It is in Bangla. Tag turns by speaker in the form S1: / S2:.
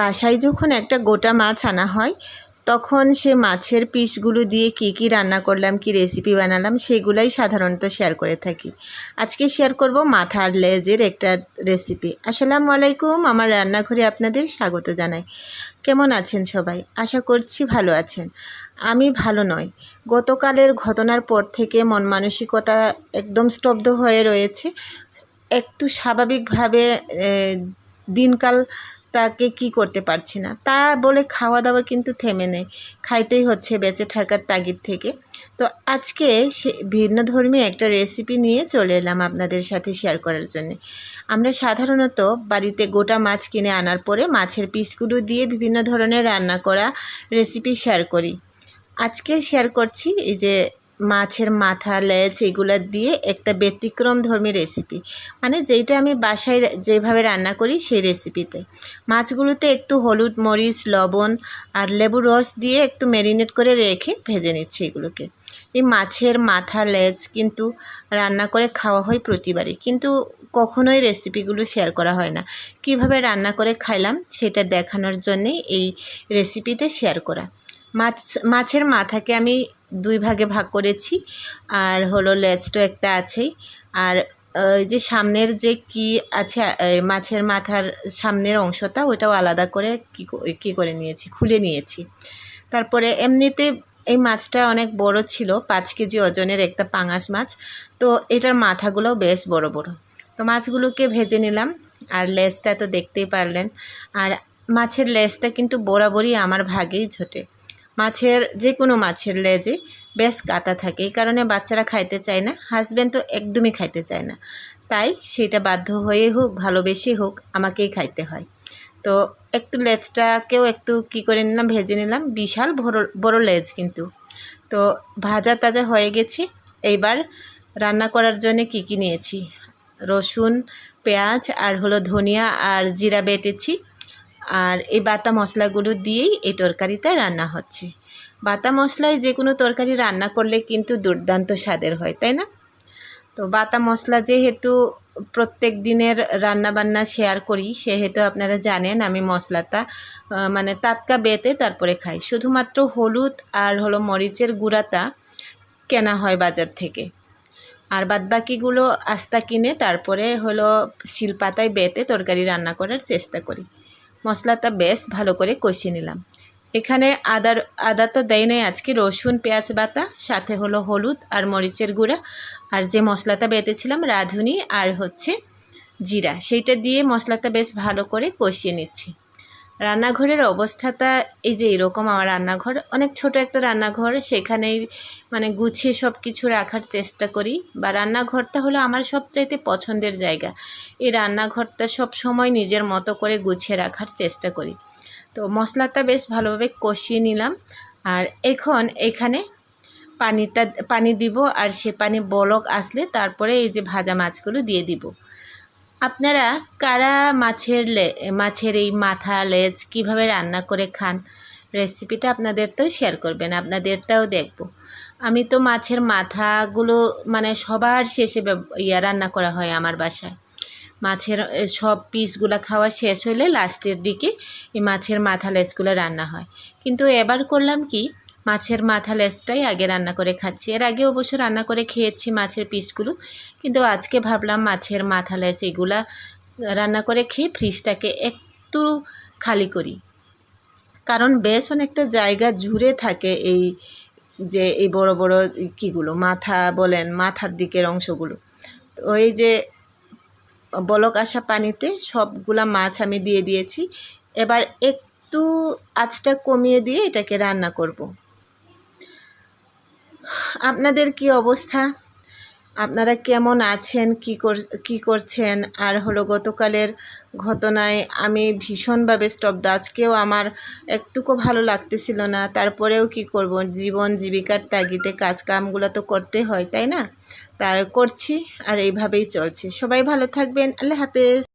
S1: বাসায় যখন একটা গোটা মাছ আনা হয়, তখন সে মাছের পিসগুলো দিয়ে কি কি রান্না করলাম, কি রেসিপি বানালাম, সেগুলাই সাধারণত শেয়ার করে থাকি। আজকে শেয়ার করব মাথার লেজের একটা রেসিপি আসসালামু আলাইকুম, আমার রান্নাঘরে আপনাদের স্বাগত জানাই। কেমন আছেন সবাই? আশা করছি ভালো আছেন। আমি ভালো নয় গতকালের ঘটনার পর থেকে মন মানসিকতা একদম স্তব্ধ হয়ে রয়েছে। একটু স্বাভাবিকভাবে দিনকাল তাকে কি করতে পারছি না। তা বলে খাওয়া দাওয়া কিন্তু থেমে নেই। খাইতেই হচ্ছে বেঁচে থাকার তাগিদ থেকে। তো আজকে সে ভিন্ন ধর্মী একটা রেসিপি নিয়ে চলে এলাম আপনাদের সাথে শেয়ার করার জন্য। আমরা সাধারণত বাড়িতে গোটা মাছ কিনে আনার পরে মাছের পিসগুলো দিয়ে বিভিন্ন ধরনের রান্না করা রেসিপি শেয়ার করি। আজকে শেয়ার করছি এই যে মাছের মাথা, লেজ এগুলো দিয়ে একটা ব্যতিক্রম ধর্মী রেসিপি মানে যেইটা আমি বাসায় যেভাবে রান্না করি সেই রেসিপিতে মাছগুলোতে একটু হলুদ মরিচ, লবণ আর লেবু রস দিয়ে একটু ম্যারিনেট করে রেখে ভেজে নিচ্ছি এগুলোকে। এই মাছের মাথা, লেজ কিন্তু রান্না করে খাওয়া হয় প্রতিবারই। কিন্তু কখনোই রেসিপিগুলো শেয়ার করা হয় না। কীভাবে রান্না করে খাইলাম সেটা দেখানোর জন্যে এই রেসিপিটা শেয়ার করা। মাছ, মাছের মাথাকে আমি দুই ভাগে ভাগ করেছি। আর হলো লেজটা একটা আছেই। আর ওই যে সামনের যে কি আছে মাছের মাথার সামনের অংশটা ওটাও আলাদা করে কি করে নিয়েছি, খুলে নিয়েছি। তারপরে এমনিতে এই মাছটা অনেক বড় ছিল, পাঁচ কেজি ওজনের একটা পাঙাশ মাছ। তো এটার মাথাগুলোও বেশ বড় বড়। তো মাছগুলোকে ভেজে নিলাম, আর লেজটা তো দেখতেই পারলেন। আর মাছের লেজটা কিন্তু বরাবরই আমার ভাগেই ঝোটে। মাছের যে কোনো মাছের লেজে বেশ কাটা থাকে। এই কারণে বাচ্চারা খাইতে চায় না হাজব্যান্ড তো একদমই খাইতে চায় না। তাই সেটা বাধ্য হয়ে হোক, ভালোবেসে হোক, আমাকেই খাইতে হয়। তো একটু লেজটাকেও একটু কি করে নিলাম, ভেজে নিলাম। বিশাল বড় বড় লেজ কিন্তু। তো ভাজা তাজা হয়ে গেছে। এইবার রান্না করার জন্য কি কি নিয়েছি? রসুন, পেঁয়াজ, আর হলো ধনিয়া, আর জিরা বেটেছি। আর এই বাটা মশলাগুলো দিয়েই এই তরকারিটা রান্না হচ্ছে। বাটা মশলায় যে কোনো তরকারি রান্না করলে কিন্তু দুর্দান্ত স্বাদের হয়, তাই না? তো বাটা মশলা যেহেতু প্রত্যেক দিনের রান্না বান্না শেয়ার করি, সেহেতু আপনারা জানেন আমি মশলাটা মানে টাটকা বেটে তারপরে খাই। শুধুমাত্র হলুদ আর হলো মরিচের গুঁড়াটা কেনা হয় বাজার থেকে। আর বাদবাকিগুলো আস্তা কিনে তারপরে হলো শিলপাতায় বেটে তরকারি রান্না করার চেষ্টা করি। মশলাটা বেশ ভালো করে কষিয়ে নিলাম। এখানে আদার, আদা তো দেয় নাই আজকে, রসুন, পেঁয়াজ বাতা সাথে হলো হলুদ আর মরিচের গুঁড়া। আর যে মশলাটা বেঁধেছিলাম রাঁধুনি আর হচ্ছে জিরা। সেইটা দিয়ে মশলাটা বেশ ভালো করে কষিয়ে নিচ্ছি। রান্নাঘরের অবস্থাটা এই যে এরকম আমার রান্নাঘর, অনেক ছোট একটা রান্নাঘর, সেখানেই মানে গুছিয়ে সব কিছু রাখার চেষ্টা করি। বা রান্নাঘরটা হলো আমার সবচাইতে পছন্দের জায়গা। এই রান্নাঘরটা সব সময় নিজের মতো করে গুছিয়ে রাখার চেষ্টা করি। তো মশলাটা বেশ ভালোভাবে কষিয়ে নিলাম। আর এখন এখানে পানিটা, পানি দিব আর সে পানি বলক আসলে তারপরে এই যে ভাজা মাছগুলো দিয়ে দিব। আপনারা কারা মাছের মাছের এই মাথা, লেজ কীভাবে রান্না করে খান? রেসিপিটা আপনাদেরটাও শেয়ার করবেন, আপনাদেরটাও দেখব। আমি তো মাছের মাথাগুলো মানে সবার শেষে ইয়া রান্না করা হয় আমার বাসায়। মাছের সব পিসগুলো খাওয়া শেষ হলে লাস্টের দিকে এই মাছের মাথা, লেজগুলো রান্না হয়। কিন্তু এবার করলাম কি মাছের মাথা লেজটাই আগে রান্না করে খাচ্ছি। এর আগে অবশ্য রান্না করে খেয়েছি মাছের পিসগুলো, কিন্তু আজকে ভাবলাম মাছের মাথা লেজ এগুলা রান্না করে খেয়ে ফ্রিজটাকে একটু খালি করি। কারণ বেশ অনেকটা জায়গা জুড়ে থাকে এই যে এই বড় বড় কীগুলো মাথা বলেন, মাথার দিকের অংশগুলো। ওই যে বলক আসা পানিতে সবগুলা মাছ আমি দিয়ে দিয়েছি। এবার একটু আঁচটা কমিয়ে দিয়ে এটাকে রান্না করব। আপনাদের কি অবস্থা? আপনারা কেমন আছেন? কি কর, কী করছেন? আর হলো গতকালের ঘটনায় আমি ভীষণভাবে স্তব্ধ। আজকেও আমার একটুকু ভালো লাগতেছিল না। তারপরেও কি করব? জীবন জীবিকার তাগিদে কাজ কামগুলো তো করতে হয়, তাই না? তাই করছি আর এইভাবেই চলছে। সবাই ভালো থাকবেন। আল্লাহ হাফেজ।